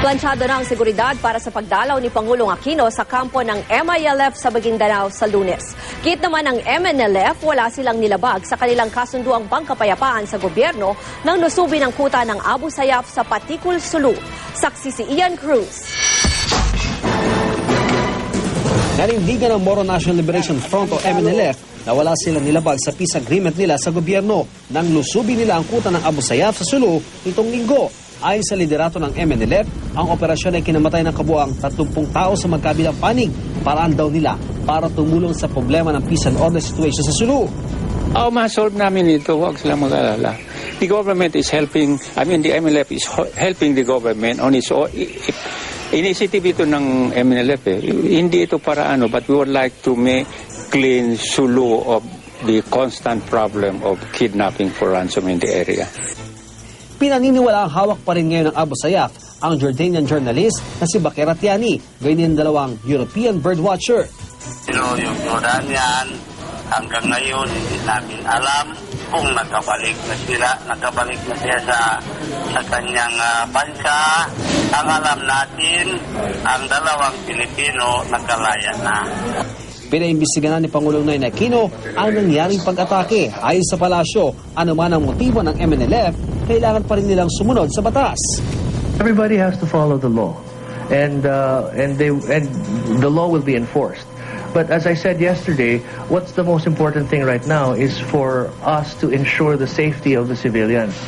Planchado na ang seguridad para sa pagdalaw ni Pangulong Aquino sa kampo ng MILF sa Maguindanao sa lunes. Kit naman ng MNLF, wala silang nilabag sa kanilang kasunduang pangkapayapaan sa gobyerno nang nasubi ng kuta ng Abu Sayyaf sa Patikul, Sulu. Saksi si Ian Cruz. Nanindigan ng Moro National Liberation Front o MNLF na wala silang nilabag sa peace agreement nila sa gobyerno nang lusubi nila ang kuta ng Abu Sayyaf sa Sulu nitong linggo. Ayon sa liderato ng MNLF, ang operasyon ay kinamatay ng kabuang 30 tao sa magkabilang panig. Paraan daw nila para tumulong sa problema ng peace and order situation sa Sulu. Oo, ma-solve namin ito. Huwag silang mag-alala. The government is helping, I mean, the MLF is helping the government on its own. Initiative ito ng MNLF eh. Hindi ito para ano, but we would like to make clean Sulu of the constant problem of kidnapping for ransom in the area. Pinaniniwala ang hawak pa rin ngayon ng Abu Sayyaf ang Jordanian journalist na si Bakir Atiani, ganyan dalawang European birdwatcher. Pero yung Jordanian, hanggang ngayon hindi namin alam kung nakabalik na sila, nakabalik na siya sa sa kanyang ah, bansa. Ang alam natin, ang dalawang Pilipino nakalaya na. Pinaimbestigahan ni Pangulong Noynoy Aquino ang nangyaring pag-atake. Ayon sa palasyo, ano man ang motibo ng MNLF, kailangan pa rin nilang sumunod sa batas. Everybody has to follow the law, and uh, and they and the law will be enforced. But as I said yesterday, what's the most important thing right now is for us to ensure the safety of the civilians.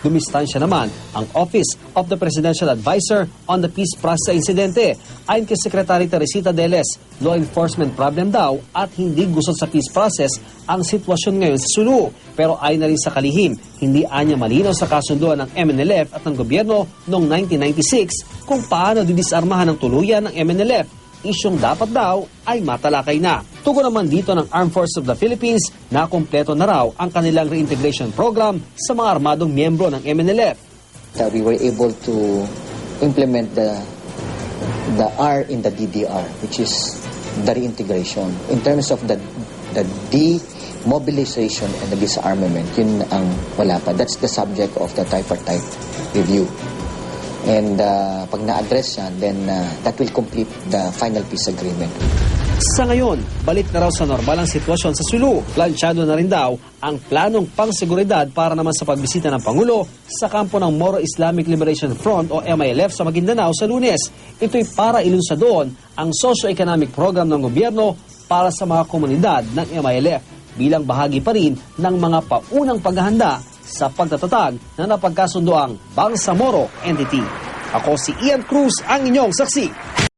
Dumistansya naman ang Office of the Presidential Advisor on the Peace Process sa insidente. Ayon kay Secretary Teresita Deles, law enforcement problem daw at hindi gusot sa peace process ang sitwasyon ngayon sa Sulu. Pero ayon na rin sa kalihim, hindi anya malinaw sa kasunduan ng MNLF at ng gobyerno noong 1996 kung paano didisarmahan ng tuluyan ng MNLF isyong dapat daw ay matalakay na. Tugon naman dito ng Armed Forces of the Philippines na kumpleto na raw ang kanilang reintegration program sa mga armadong miyembro ng MNLF. that we were able to implement the the R in the DDR, which is the reintegration. In terms of the the demobilization and the disarmament, yun ang wala pa. That's the subject of the tripartite review. And uh, pag na-address yan, then uh, that will complete the final peace agreement. Sa ngayon, balik na raw sa normal ang sitwasyon sa Sulu. Planchado na rin daw ang planong pangseguridad para naman sa pagbisita ng Pangulo sa kampo ng Moro Islamic Liberation Front o MILF sa Maguindanao sa lunes. Ito'y para ilunsa doon ang socio-economic program ng gobyerno para sa mga komunidad ng MILF bilang bahagi pa rin ng mga paunang paghahanda sa pagtatatag na napagkasundoang Bangsamoro Entity. Ako si Ian Cruz, ang inyong saksi.